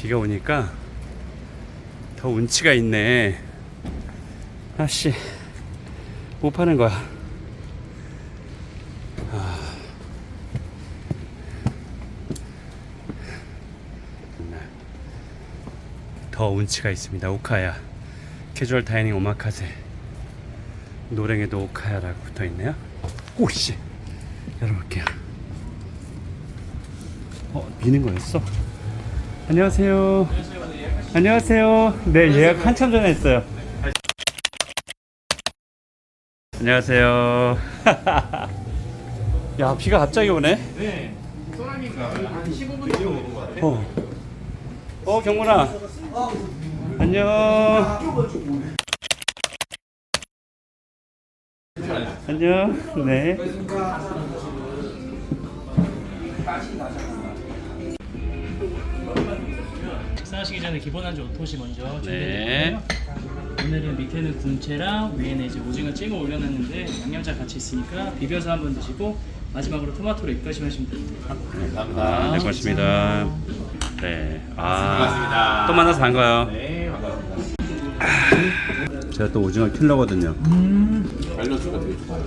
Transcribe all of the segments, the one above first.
비가 오니까 더 운치가 있네. 아씨, 못 파는 거야. 아. 더 운치가 있습니다. 오카야. 캐주얼 다이닝 오마카세. 노랭에도 오카야라고 붙어 있네요. 오씨. 열어볼게요. 어, 미는 거였어? 안녕하세요. 안녕하세요. 네, 예약 한참 전에 했어요. 안녕하세요. 야, 비가 갑자기 오네. 네. 소나미가 한 15분 정도 오는 것 같아요. 어. 어, 경문아. 안녕. 안녕. 네. 하시기 전에 기본 안주 오토시 먼저 네. 준비했고요. 오늘은 밑에는 군채랑 위에는 이제 오징어 찜을 올려놨는데 양념장 같이 있으니까 비벼서 한번 드시고 마지막으로 토마토로 입가심 하시면 됩니다. 아, 네, 고맙습니다. 네. 아, 반갑습니다. 또 만나서 반가워요. 네, 반갑습니다. 제가 또 오징어 킬러거든요. 발효수가 되게 좋아요.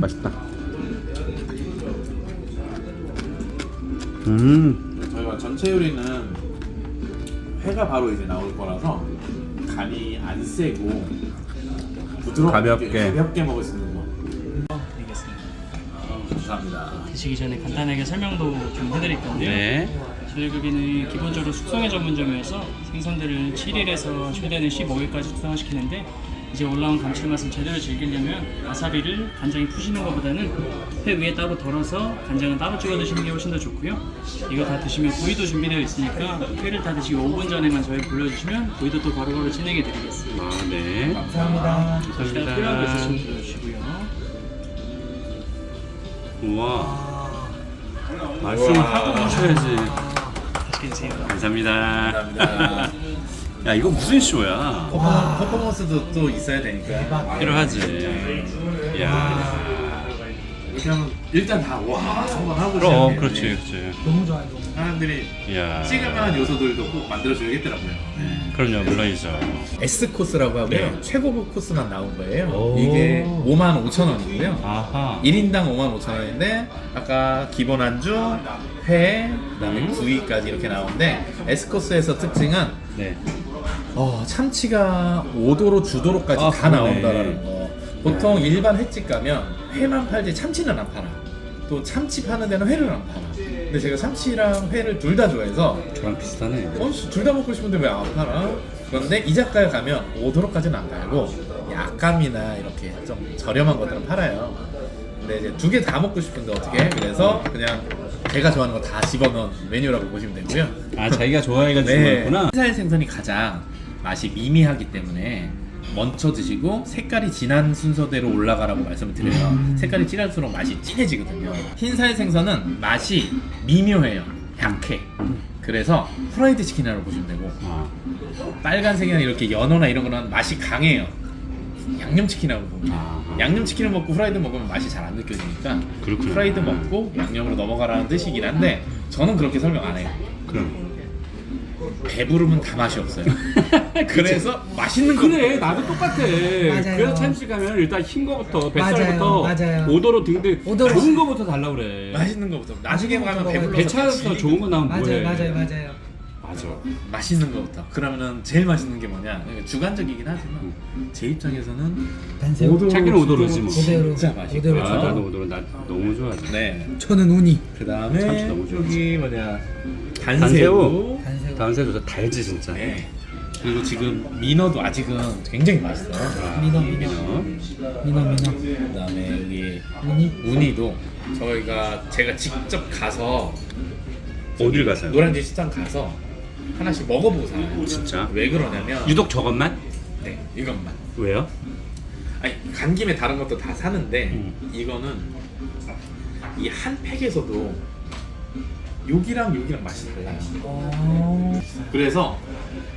맛있다. 음, 전체 요리는 회가 바로 이제 나올 거라서 간이 안 세고 부드럽게 가볍게. 가볍게 먹을 수 있는 거. 어, 드리겠습니다. 아, 감사합니다. 드시기 전에 간단하게 설명도 좀 해드릴 건데요. 네. 저희 여기는 기본적으로 숙성의 전문점이어서 생선들을 7일에서 최대는 15일까지 숙성시키는데 이제 올라온 감칠맛을 제대로 즐기려면 와사비를 간장에 푸시는 것보다는 회 위에 따로 덜어서 간장은 따로 찍어 드시는 게 훨씬 더 좋고요. 이거 다 드시면 구이도 준비되어 있으니까 회를 다 드시고 5분 전에만 저희 불러주시면 구이도 또 바로바로 진행해 드리겠습니다. 아, 네. 일단 필요한 거 감사합니다. 있으시면 불러주시고요. 우와. 말씀하고 오셔야지. 맛있게 드세요. 감사합니다. 감사합니다. 야, 이거 무슨 쇼야? 퍼포먼, 퍼포먼스도 또 있어야 되니까. 필요하지. 야. 이렇게 하면 일단 다 와, 성공하고 그럼, 시작해요. 그렇지, 네. 그렇지. 사람들이 야. 찍을 만한 요소들도 꼭 만들어줘야겠더라고요. 그럼요, 물론이죠. S 코스라고 하고요. 네. 최고급 코스만 나온 거예요. 오. 이게 5만 5천 원이고요. 아하. 1인당 5만 5천 원인데 아까 기본 안주, 회, 그다음에 구이까지 이렇게 나오는데 S 코스에서 특징은 네. 어, 참치가 5도로 주도로까지 아, 다 그러네. 나온다라는 거. 보통 일반 횟집 가면 회만 팔지 참치는 안 팔아. 또 참치 파는 데는 회를 안 팔아. 근데 제가 참치랑 회를 둘 다 좋아해서 저랑 비슷하네. 어, 둘 다 먹고 싶은데 왜 안 팔아? 그런데 이 작가에 가면 5도로까지는 안 팔고 약감이나 이렇게 좀 저렴한 것들은 팔아요. 근데 이제 두 개 다 먹고 싶은데 어떻게? 그래서 그냥 제가 좋아하는 거 다 집어넣은 메뉴라고 보시면 되고요. 아, 자기가 좋아해가지고 네. 그랬구나. 흰살 생선이 가장 맛이 미미하기 때문에 먼저 드시고 색깔이 진한 순서대로 올라가라고 말씀을 드려요. 색깔이 진할수록 맛이 진해지거든요. 흰살 생선은 맛이 미묘해요. 약해. 그래서 프라이드 치킨이라고 보시면 되고 아, 빨간색이나 이렇게 연어나 이런 거는 맛이 강해요. 양념치킨이라고 봅니다. 아. 양념치킨을 먹고 프라이드 먹으면 맛이 잘 안 느껴지니까 그렇구나. 프라이드 먹고 양념으로 넘어가라는 뜻이긴 한데 저는 그렇게 설명 안 해요. 그럼. 배부르면 다 맛이 없어요. 그래서 맛있는 거 그래 나도 똑같아 맞아요. 그래서 참치 가면 일단 흰 거부터 뱃살부터 맞아요. 오도로 등등 오도로. 좋은 거부터 달라 그래 맛있는 거부터 나중에 가면. 배불러서 배차에서 좋은 거 나오면 뭐해 맞아요, 맞아요, 맞아요. 맞아 맛있는 거부터 그러면은 제일 맛있는 게 뭐냐 주관적이긴 하지만 제 입장에서는 단새우. 자기는 오도로지 뭐 오대로. 진짜 맛있고. 아. 나도 오도로 나 너무 좋아하지 네 저는 우니. 그 참치 다음에 너무 좋아하지. 여기 뭐냐 단새우. 단새우 단새우. 새도 달지 진짜 네 그리고 지금 민어도 아직은 굉장히 맛있어요 민어, 민어. 민어, 민어. 그 다음에 여기 우니. 우니도 저희가 제가 직접 가서 어딜 가세요? 노량진 시장 가서 하나씩 먹어보고 사요 진짜? 왜 그러냐면 유독 저것만? 네 이것만 왜요? 아니 간 김에 다른 것도 다 사는데 음. 이거는 이 한 팩에서도 여기랑 여기랑 맛이 달라요. 어. 그래서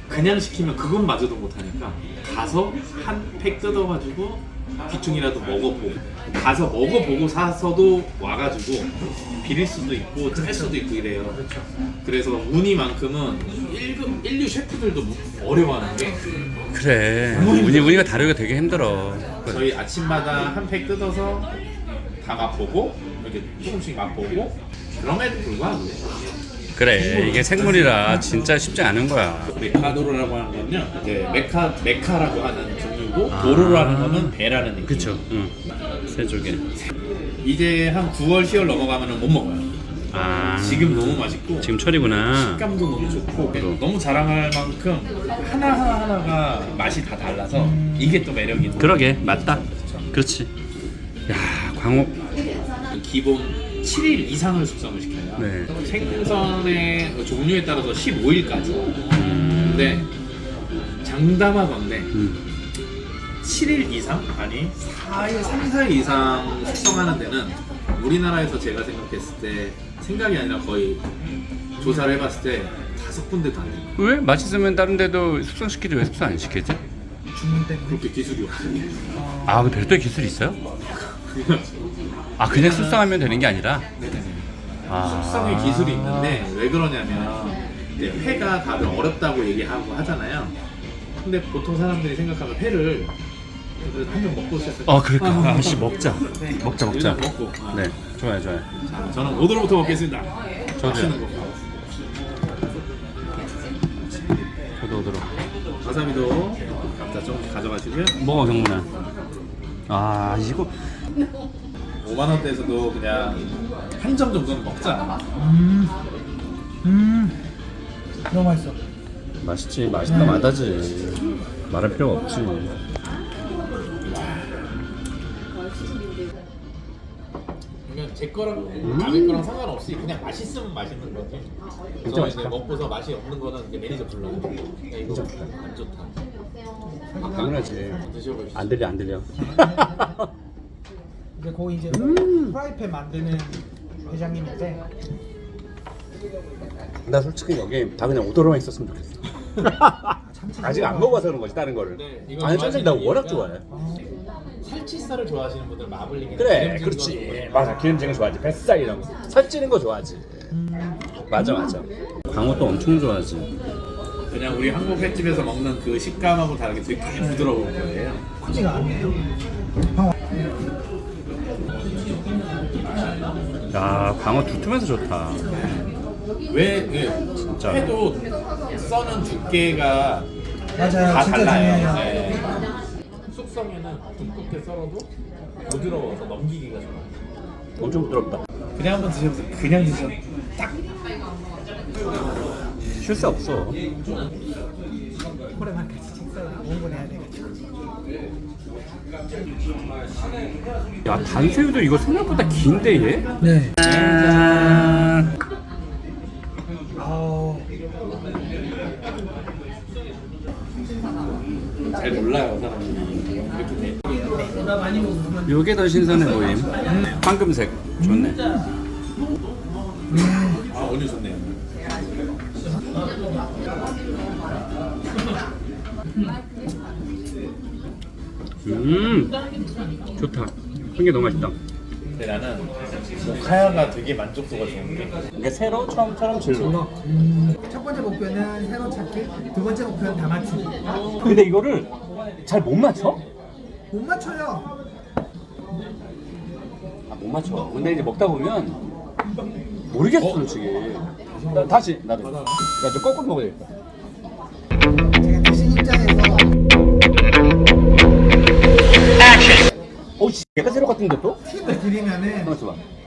그냥 시키면 그것마저도 못하니까 가서 한 팩 뜯어가지고 귀퉁이라도 먹어보고 가서 먹어보고 사서도 와가지고 비릴 수도 있고 짤 수도 있고 이래요. 그래서 운이만큼은 1급 1류 셰프들도 어려워하는 게 그래. 운이 운이가 다루기가 되게 힘들어. 저희 아침마다 한 팩 뜯어서 다 맛보고 이렇게 조금씩 맛보고 그럼에도 불구하고 그래. 이게 생물이라 진짜 쉽지 않은 거야. 메카도로라고 하는 건요 이제 메카 메카라고 하는 종류고 도로라는 거는 배라는 얘기. 그쵸. 응. 세조개. 이제 한 9월 10월 넘어가면은 못 먹어요. 아. 지금 너무 맛있고 지금 철이구나. 식감도 너무 좋고 그럼. 너무 자랑할 만큼 하나 하나 하나가 맛이 다 달라서 이게 또 매력이 그러게 맞다. 그렇지. 야 광어. 기본 7일 이상을 숙성을 시켜요. 네. 생선의 종류에 따라서 15일까지. 근데 장담하건대 음. 7일 이상 아니 4일 3, 4일 이상 숙성하는 데는 우리나라에서 제가 생각했을 때 생각이 아니라 거의 조사를 해봤을 때 다섯 군데도 안 돼요. 왜 맛있으면 다른 데도 숙성시키지 왜 숙성 안 시키지? 주문 때문에. 그렇게 기술이 없어요. 아, 그 별도의 기술이 있어요? 아, 그냥 숙성하면 되는 게 아니라? 네네네. 아. 숙성의 기술이 있는데 왜 그러냐면 이제 회가 다들 어렵다고 얘기하고 하잖아요. 근데 보통 사람들이 생각하면 회를 한 명 먹고 시작할 어, 그럴까? 아, 씨, 먹자. 먹자, 먹자. 일단 먹고. 아. 네, 좋아요, 좋아요. 자, 저는 오도로부터 먹겠습니다. 저도요. 거. 저도 오도록. 와사비도 각자 조금씩 가져가시고요. 먹어, 경문아. 아, 이거. 5만 원대에서도 그냥 한 점 정도는 먹자. 음. 음. 너무 맛있어. 맛있지, 맛있다, 마다지. 말할 필요가 없지. 그러면 제 거랑 남의 거랑 상관없이 그냥 맛있으면 맛있는. 진짜 저 맛있다. 이제 먹고서 맛이 없는 거는 이제 매니저 불러요. 야, 이거 안 좋다. 아, 당연하지. 드셔보시죠. 안 들려, 안 들려. 거기 이제 음. 프라이팬 만드는 회장님인데 나 솔직히 여기 다 그냥 오도로만 있었으면 좋겠어. 아직 안 먹어서 그런 거지, 다른 거를. 네, 이거 아니, 천천히 나 좋아하시는 워낙 이유가- 좋아해. 살치살을 좋아하시는 분들 마블링이나 그래, 기름진 그렇지. 맞아, 기름진 거 좋아하지. 뱃살 이런 거. 살찌는 거 좋아하지. 맞아, 맞아. 광어도 엄청 좋아하지. 그냥 우리 한국 횟집에서 먹는 그 식감하고 다르게 되게 부드러운 거예요. 크지가 않네요. 야, 광어 두툼해서 좋다. 왜 이게 진짜. 회도 써는 두께가 맞아요. 다 진짜 달라요. 중요해요. 네. 숙성에는 두껍게 썰어도 부드러워서 넘기기가 좋아요. 엄청 부드럽다. 그냥 한번 드셔보세요. 그냥 드셔. 딱쉴수 없어. 오랜만에 같이 식사를 5분 해야 돼가지고. 야, 단새우도 이거 생각보다 긴데, 얘? 네. 짠. 아우. 잘 몰라요 사람들이 이렇게 돼. 요게 더 신선해 보임. 황금색. 좋네. 아 오늘 좋네요. 음. 좋다. 한게 너무 맛있다. 근데 나는 모카야가 되게 만족도가 좋은 게 이게 새로 처음처럼 질러. 음, 첫 번째 목표는 새로 찾기, 두 번째 목표는 다 맞추기. 근데 이거를 잘 못 맞춰? 못 맞춰요. 아, 못 맞춰. 근데 이제 먹다 보면 모르겠어, 솔직히. 나, 다시 나도. 나좀 거꾸로 먹어야겠다. 어, 씨, 얘가 새로 같은데 또? 팁을 드리면은 봐.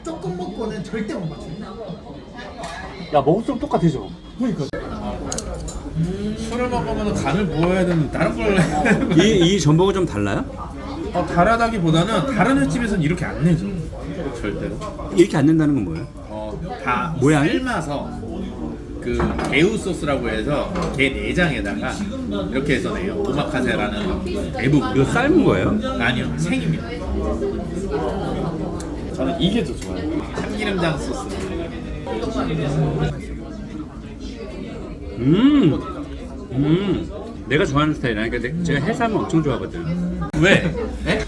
조금 먹고는 절대 못 맞춰요. 야, 먹을수록 똑같아져. 그러니까. 술을 먹으면 간을 부어야 되는 다른 걸 이, 이 전복은 좀 달라요? 어, 다르다기보다는 다른 횟집에서는 이렇게 안 내죠. 절대로. 이렇게 안 낸다는 건 뭐예요? 어, 다 모양이? 삶아서 그 개우 소스라고 해서 개 내장에다가 이렇게 해서 내요. 오마카세라는 대부분. 이거 삶은 거예요? 아니요, 생입니다. 저는 이게 더 좋아요. 참기름장 소스. 음, 음. 내가 좋아하는 스타일이야. 그러니까 내- 제가 해삼을 엄청 좋아하거든. 왜? 네?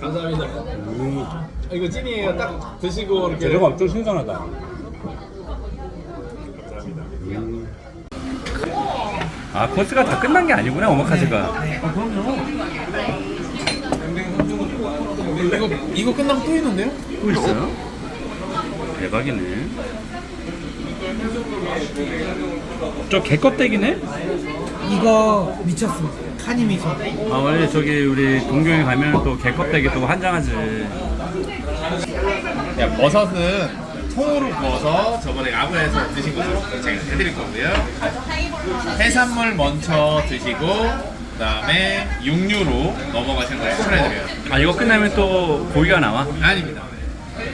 감사합니다. 이거 찐이에요. 딱 드시고 이렇게. 재료가 엄청 신선하다. 아 코스가 다 끝난 게 아니구나 오마카세가. 이거 이거 끝나면 또 있는데요? 또 있어요? 대박이네. 저 개껍데기네? 이거 미쳤어. 미소. 아 원래 저기 우리 동경에 가면 또 개껍데기 또 한장하지. 야 버섯은 통으로 구워서 저번에 야구에서 드신 것으로 제가 해드릴 거고요. 해산물 먼저 드시고 그 다음에 육류로 넘어가시는 걸 추천해드려요. 아 이거 끝나면 또 고기가 나와? 아닙니다.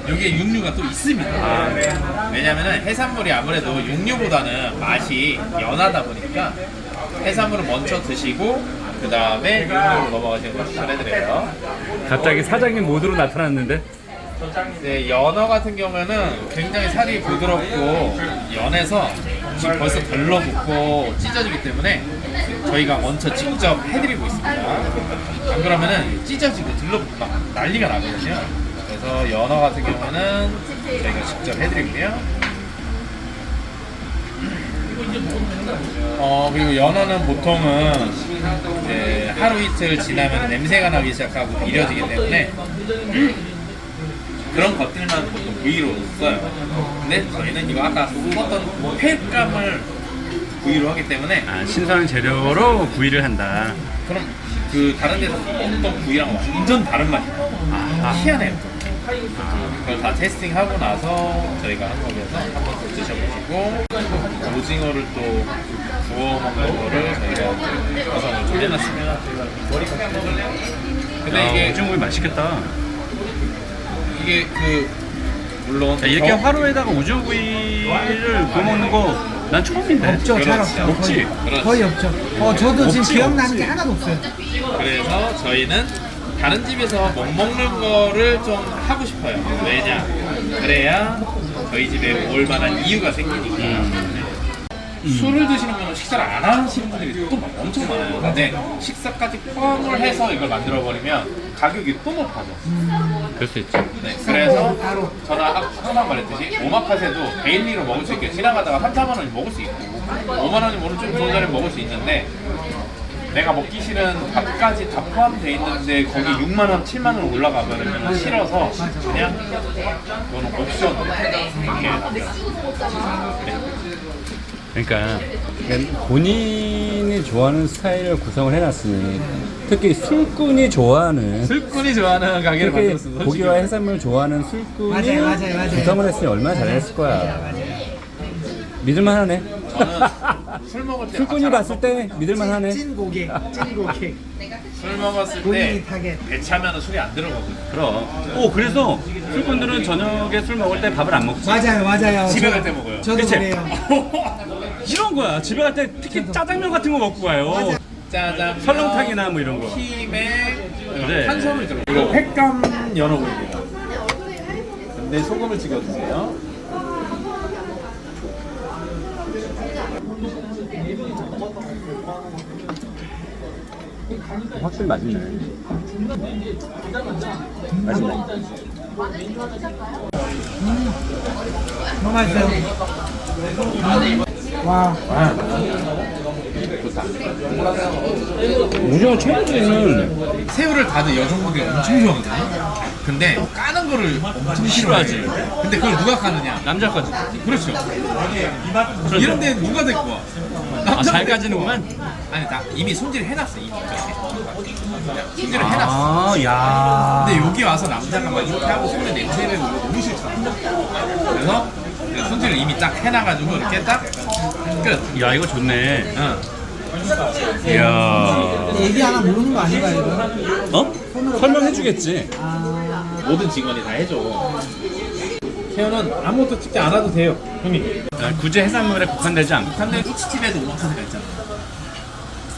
여기에 육류가 또 있습니다. 아, 네. 왜냐면은 해산물이 아무래도 육류보다는 맛이 연하다 보니까 해산물을 먼저 드시고 그 다음에 육류로 넘어가시는 걸 추천해드려요. 갑자기 사장님 모드로 나타났는데? 네, 연어 같은 경우에는 굉장히 살이 부드럽고 연해서 지금 벌써 덜러붙고 찢어지기 때문에 저희가 먼저 직접 해드리고 있습니다. 안 그러면은 찢어지고 들러붙고 막 난리가 나거든요. 그래서 연어 같은 경우는 저희가 직접 해드리고요. 어 그리고 연어는 보통은 이제 하루 이틀 지나면 냄새가 나기 시작하고 비려지기 때문에 그런 것들만 보통 부위로 써요. 근데 저희는 이거 아까 썼던 횟감을 부위로 하기 때문에 아 신선한 재료로 구이를 한다. 그럼 그 다른 데서 먹던 부위랑 완전 다른 맛이에요. 아, 희한해요. 그걸 다 테스팅하고 나서 저희가 한국에서 한번 더 드셔보시고 오징어를 또 구워 먹는 거를 저희가 구성을 좀 해놨습니다. 근데 야, 이게 오징어구이 맛있겠다. 이게 그 물론 야, 이렇게 겨- 화로에다가 오징어구이를 구워 먹는 거 난 처음인데. 없죠. 잘 그렇지. 없죠. 없지? 거의, 그렇지. 거의 없죠. 어 저도 지금 없지, 기억나는 없지. 게 하나도 없어요. 그래서 저희는 다른 집에서 못 먹는 거를 좀 하고 싶어요. 왜냐? 그래야 저희 집에 올 만한 이유가 생기니까. 음. 술을 드시는 분은 식사를 안 하시는 분들이 또 엄청 많아요. 근데 식사까지 포함을 해서 이걸 만들어 버리면 가격이 또 높아져. 그럴 수 있지. 네, 그래서 저는 아- 항상 말했듯이 오마카세도 데일리로 먹을 수 있게 지나가다가 3, 4만 원이 먹을 수 있고 5만 원이 오늘 좀 좋은 자리 먹을 수 있는데 내가 먹기 싫은 밥까지 다 포함되어 있는데 거기 6만 원, 7만 원 올라가면 싫어서 그냥 이거는 옵션으로 이렇게. 그러니까 본인이 좋아하는 스타일을 구성을 해놨으니 특히 술꾼이 좋아하는 술꾼이 좋아하는 가게를 특히 만들었습니다. 고기와 해산물 좋아하는 술꾼이 맞아요, 맞아요, 맞아요. 구성을 했으니 얼마나 잘했을 거야. 믿을만 하네. 저는 술 먹을 때 술꾼이 밥 봤을 때 믿을만하네. 찐 고객, 찐 고객. 술 먹었을 때 본인이 타겟. 배차면은 술이 안 들어가거든요. 그럼. 오 그래서 술꾼들은 저녁에 술 먹을 때 밥을 안 먹지. 맞아요, 맞아요. 집에 저- 갈때 먹어요. 저도 그치? 그래요. 이런 거야. 집에 갈 때 특히 짜장면 같은 거 먹고 가요. 짜장, 설렁탕이나 뭐 이런 거. 힘에 그래. 탄수화물 들어. 이거 횟감 연어구이입니다. 근데 소금을 찍어주세요. 확실히 맛있네. 맛있네. 너무 맛있어요. 와, 오징어 청주는 새우를 다들 여성분들이 엄청 좋아하거든요. 근데 까는 거를 엄청 싫어하지. 근데 그걸 누가 까느냐? 남자까지. 그렇죠. 이런 데 누가 데리고 와? 아, 잘 까지는구만. 아니 나 이미 손질 해놨어 이미 손질을 해놨어. 아, 야. 근데 여기 와서 남자가 막 이렇게 하고 손에 냄새 내고 너무 싫잖아. 그래서 손질을 이미 딱 해놔가지고 이렇게 딱 끝. 야, 이거 좋네. 응. 이야. 얘기 하나 모르는 거 아닌가요, 이거? 어? 설명해 주겠지. 모든 직원이 다 해줘. 태연은 아무것도 찍지 않아도 돼요, 형님. 아, 굳이 해산물에 국한되지 않고. 근데 후치집에도 오마카세가 있잖아.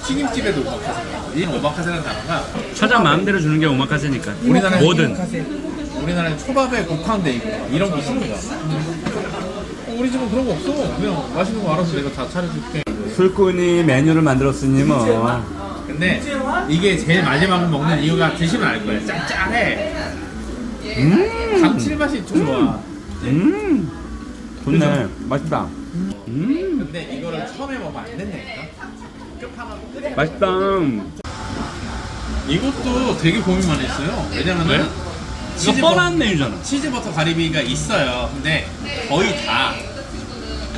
튀김집에도 오마카세가 있고. 이 오마카세라는 단어가 처자 마음대로 주는 게 오마카세니까. 우리나라에 뭐든. 카세. 우리나라에 초밥에 국화인데 이거 이런 거 싫은 거야. 어, 우리 집은 그런 거 없어. 그냥 맛있는 거 알아서 내가 다 차려줄게. 술꾼이 메뉴를 만들었으니 뭐. 근데 이게 제일 마지막에 먹는 이유가 드시면 알 거예요. 짭짤해. 음, 감칠맛이 좀 좋아. 음, 좋네. 맛있다. 음, 근데 이거를 처음에 먹으면 안 된다니까. 끝. 맛있다. 이것도 되게 고민 많이 했어요. 왜냐면은 이거 뻔한 메뉴잖아. 치즈버터 가리비가 있어요. 근데 거의 다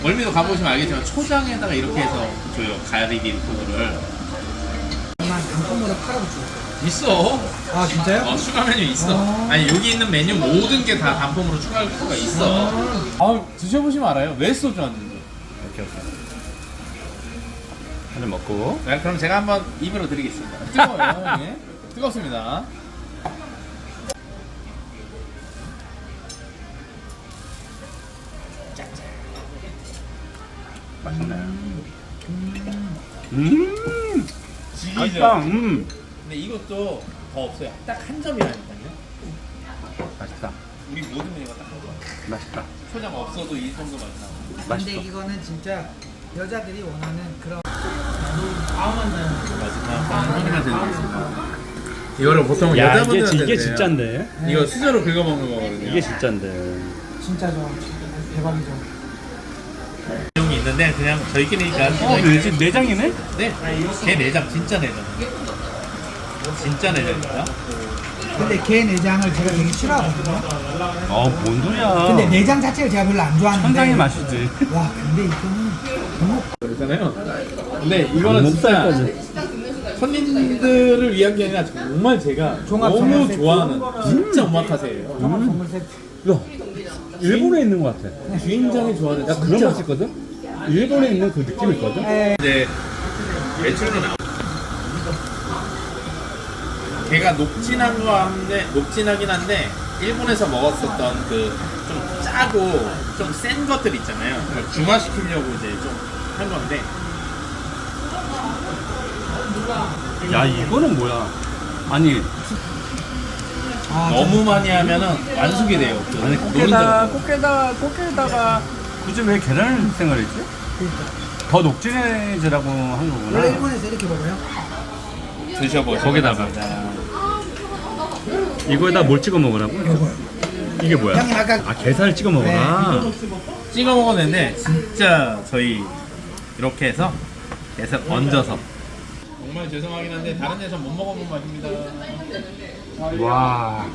멀미도 가보시면 알겠지만 초장에다가 이렇게 해서 줘요. 가리비 소스를. 정말 단품으로 팔아붙여. 있어. 아 진짜요? 어, 추가 메뉴 있어. 아. 아니 여기 있는 메뉴 모든 게 다 단품으로 추가할 수가 있어. 아 드셔보시면 알아요. 왜 소주 안 드죠? 오케이, 오케이. 한잔 먹고. 네, 그럼 제가 한번 입으로 드리겠습니다. 뜨거워요, 이게. 뜨겁습니다. 맛있네. 음, 맛있다. 음, 근데 이것도 더 없어요. 딱 한 점이라니까요. 맛있다. 우리 모든 메뉴가 딱 한 점. 맛있다. 초장 없어도 이 정도 맛이 나. 근데 맛있어. 이거는 진짜 여자들이 원하는 그런 마지막 들리겠습니다. 이거를 보통 야, 이게, 여자분들한테 지- 이게 드세요. 진짜인데. 이거 수저로 긁어 먹는 거거든요. 이게 진짜인데. 진짜 좋아. 대박이죠. 내용이 있는데 그냥 저희끼리니까 어, 내지, 내장이네? 네, 개 내장 진짜 내장. 진짜 내장입니다. 근데 게 내장을 제가 되게 싫어하거든요. 어, 뭔 소리야. 근데 내장 자체를 제가 별로 안 좋아하는데. 천장의 맛이지. 와 근데 이거는 너무 그렇잖아요. 근데 이거는 진짜 목살까지. 손님들을 위한 게 아니라 정말 제가 종합 너무. 좋아하는 진짜 오마카세예요. 종합 선물 세트. 야, 일본에 있는 것 같아. 주인장이 좋아하는 야, 그런 맛 있거든? 일본에 있는 그 느낌 있거든? 에, 이제 매출은 나오. 걔가 녹진 한 거 한데 녹진 하긴 한데 일본에서 먹었었던 그 좀 짜고 좀 센 것들 있잖아요. 그걸 중화시키려고 이제 좀 한 건데 야, 이거는 뭐야? 아니, 아, 너무 많이 하면은 완숙이 돼요. 그 아니 노른자. 꽃게다, 꽃게다, 꽃게다가 굳이 왜 계란을 생각했지? 더 녹진해지라고 한 원래 거구나. 일본에서 이렇게 먹어요? 드셔보시면 거기다가. 이거에다 뭘 찍어 먹으라고? 이게 뭐야? 형이 아까 아, 게살 찍어 먹어라. 찍어 먹어도 되는데 진짜 저희 이렇게 해서 계속 얹어서 정말 죄송하긴 한데 다른 데서 못 먹어본 맛입니다. 와.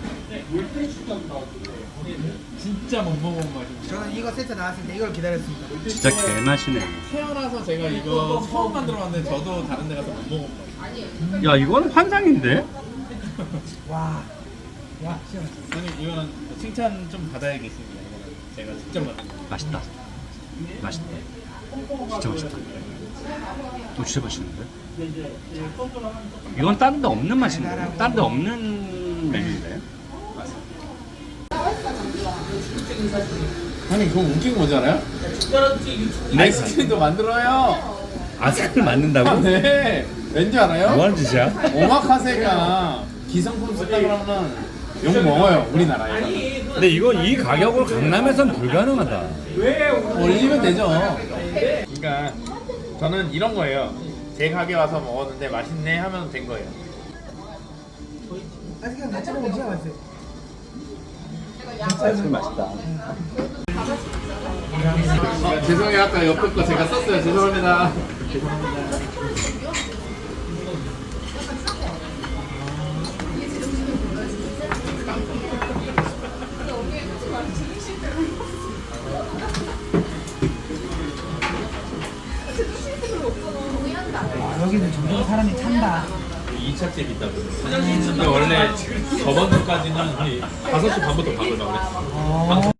진짜 못 먹어본 맛입니다. 저는 이거 세트 나왔을 때 이걸 기다렸습니다. 진짜 개맛이네. 태어나서 제가 이거 처음 만들어봤는데 저도 다른 데 가서 못 먹어본 맛. 야, 이건 환상인데? 와, 와, 시원. 아니 이거는 칭찬 좀 받아야겠습니다. 이거는 제가 직접 만든 거. 맛있다. 맛있다. 진짜 맛있다. 어, 진짜 맛있는데? 이건 다른 데 없는 맛인데? 다른 데 없는 메뉴인데? 아니 그거 웃긴 거 뭔지 알아요? 아이스크림도 만들어요. 아삭을 아, 만든다고? 네. 왠지 알아요? 뭐 하는 짓이야? 오마카세가 기성품 쓰다 그러면 욕 먹어요 우리나라에. 근데 이거 이 가격으로 강남에선 불가능하다. 올리면 되죠. 그러니까 저는 이런 거예요. 제 가게 와서 먹었는데 맛있네 하면 된 거예요. 아직은 같이 먹으면 진짜 맛있어요. 아이스크림 맛있다. 아, 죄송해요 아까 옆에 거 제가 썼어요. 죄송합니다. 와, 여기는 점점 사람이 찬다. 2차째 있다고. 근데 원래 저번 주까지는 5시 반부터 밥을 먹었어요. 어,